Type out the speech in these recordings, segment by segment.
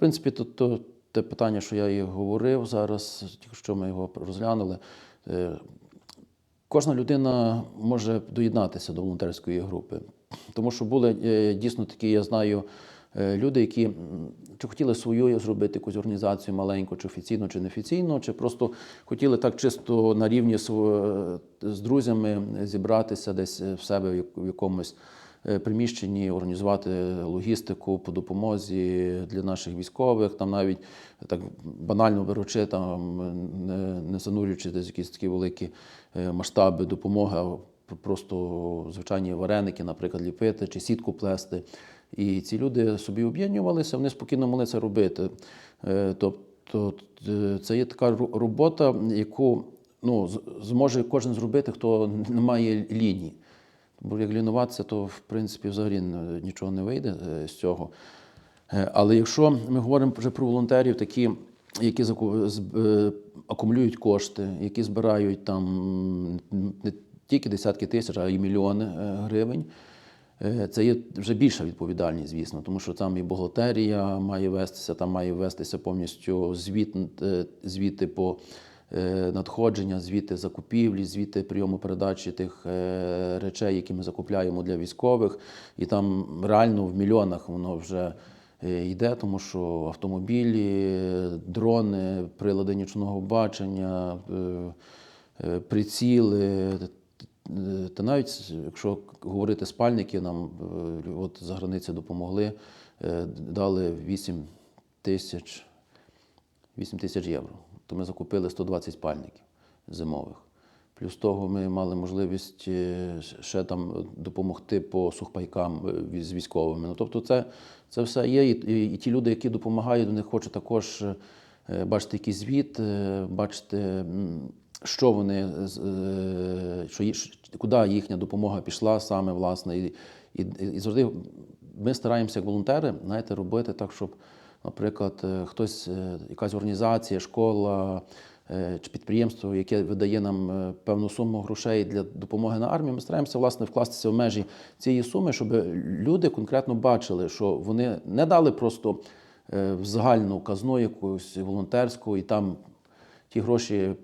принципі, то, то те питання, що я і говорив зараз, що ми його розглянули. е, Кожна людина може доєднатися до волонтерської групи. Тому що були е, дійсно такі, я знаю, е, люди, які чи хотіли свою зробити якусь організацію маленьку, чи офіційно, чи неофіційно, чи просто хотіли так чисто на рівні з друзями зібратися десь в себе в якомусь приміщенні, організувати логістику по допомозі для наших військових, там навіть так банально беручи, там не, занурюючи десь якісь такі великі е, масштаби допомоги, а просто звичайні вареники, наприклад, ліпити чи сітку плести. І ці люди собі об'єднувалися, вони спокійно могли це робити. Е, Тобто е, це є така робота, яку ну, зможе кожен зробити, хто не має лінії. Бо як лінуватися, то в принципі взагалі нічого не вийде е, з цього. Е, Але якщо ми говоримо вже про волонтерів, такі, які е, акумулюють кошти, які збирають там не тільки десятки тисяч, а й мільйони е, гривень. Е, Це є вже більша відповідальність, звісно, тому що там і бухгалтерія має вестися, там має вестися повністю звіт, е, звіти по е, надходження, звіти закупівлі, звіти прийому передачі тих е, речей, які ми закупляємо для військових. І там реально в мільйонах воно вже е, йде, тому що автомобілі, дрони, прилади нічного бачення, е, е, приціли. Е, Та навіть якщо говорити спальники, нам е, от за границі допомогли, е, дали 8 тисяч 8 тисяч євро. То ми закупили 120 спальників зимових. Плюс того, ми мали можливість е, ще там допомогти по сухпайкам е, з військовими. Ну, тобто, це, це все є. І, і, і ті люди, які допомагають, вони хочуть також е, бачити якийсь звіт, бачити, що вони що, куди їхня допомога пішла саме, власне. І, і, і завжди ми стараємося, як волонтери, знаєте, робити так, щоб, наприклад, е, хтось, е, якась організація, школа е, чи підприємство, яке видає нам певну суму грошей для допомоги на армію, ми стараємося власне вкластися в межі цієї суми, щоб люди конкретно бачили, що вони не дали просто в загальну казну якусь волонтерську, і там ті гроші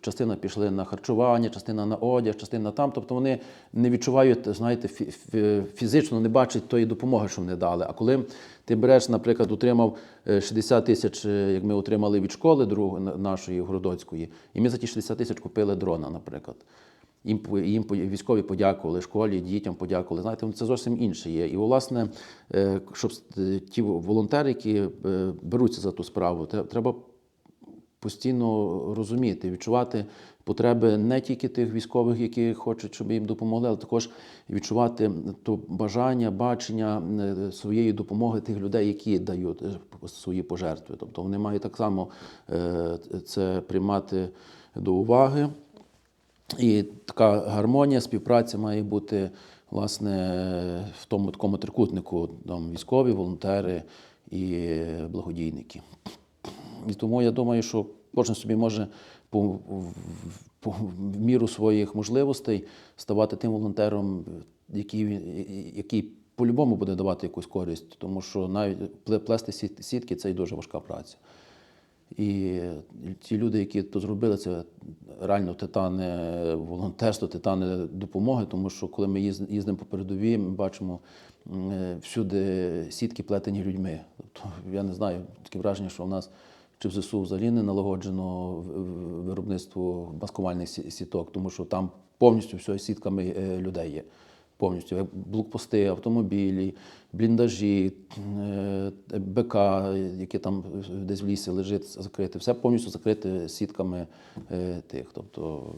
частина пішли на харчування, частина на одяг, частина там. Тобто вони не відчувають, знаєте, фі- фі- фізично не бачать тої допомоги, що вони дали. А коли ти береш, наприклад, отримав е, 60 тисяч, е, як ми отримали від школи нашої городоцької, і ми за ті 60 тисяч купили дрона, наприклад. Їм, їм військові подякували, школі, дітям подякували. Знаєте, ну, це зовсім інше є. І, власне, е, щоб е, ті волонтери, які е, беруться за ту справу, треба постійно розуміти, відчувати потреби не тільки тих військових, які хочуть, щоб їм допомогли, але також відчувати то бажання, бачення е, своєї допомоги тих людей, які дають е, свої пожертви. Тобто вони мають так само е, це приймати до уваги. І така гармонія, співпраця має бути власне в тому такому трикутнику там, військові, волонтери і благодійники. І тому я думаю, що кожен собі може по, по в міру своїх можливостей ставати тим волонтером, який, який по-любому буде давати якусь користь, тому що навіть плести сітки це і дуже важка праця. І ті люди, які то зробили, це реально титани волонтерства, титани допомоги, тому що коли ми їздимо по передовій, ми бачимо всюди сітки плетені людьми. Тобто, я не знаю, таке враження, що в нас чи в ЗСУ взагалі не налагоджено виробництво маскувальних сіток, тому що там повністю все сітками е, людей є. Повністю блокпости, автомобілі, бліндажі, е, БК, які там десь в лісі лежить закрите, все повністю закрите сітками е, тих. Тобто